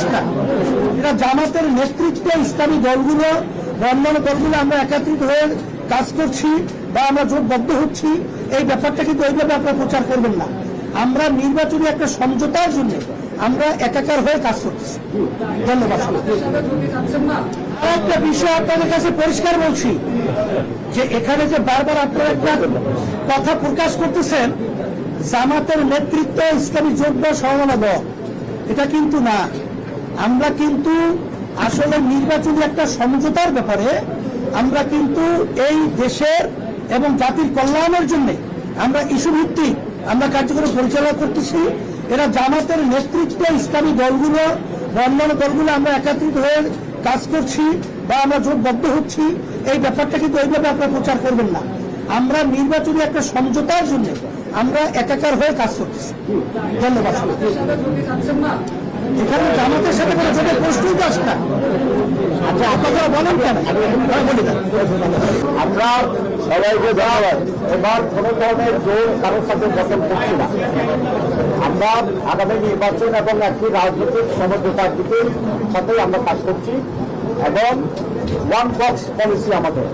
আসনা এটা জামাতের নেতৃত্বে ইসলামী দলগুলো অন্যান্য দলগুলো আমরা একাত্রিত হয়ে কাজ করছি বা আমরা জোটবদ্ধ হচ্ছি, এই ব্যাপারটা কিন্তু ওইভাবে আপনারা প্রচার করবেন না। আমরা নির্বাচনী একটা সমঝোতার জন্য আমরা একাকার হয়ে কাজ করছি ধন্যবাদ একটা বিষয় আপনাদের কাছে পরিষ্কার বলছি, যে এখানে যে বারবার আপনারা একটা কথা প্রকাশ করতেছেন, জামাতের নেতৃত্ব ইসলামী বা সমমনা এটা কিন্তু না। আমরা কিন্তু আসলে নির্বাচনী একটা সমঝোতার ব্যাপারে আমরা কিন্তু এই দেশের এবং জাতির কল্যাণের জন্য আমরা ইস্যু ভিত্তিক আমরা কার্যক্রম পরিচালনা করতেছি। এরা জামাতের নেতৃত্বে ইসলামী দলগুলো, অন্যান্য দলগুলো আমরা একাত্রিত হয়ে কাজ করছি বা আমরা জোটবদ্ধ হচ্ছি। এই ব্যাপারটা কিন্তু ওইভাবে আপনারা প্রচার করবেন না। আমরা নির্বাচনী একটা সমঝোতার জন্য আমরা একাকার হয়ে কাজ করতেছি। ধন্যবাদ। এখানে জামাতের সাথে কোনো জোটের প্রশ্নই তো আসে না। আচ্ছা আপনারা বলেন কেন। আমরা সবাইকে ধন্যবাদ এবার কোন ধরনের জোর কারোর সাথে গঠন করছি না। আমরা আগামী নির্বাচন এবং একটি রাজনৈতিক সমঝোতার দিকে সাথেই আমরা কাজ করছি এবং ওয়ান বক্স পলিসি আমাদের।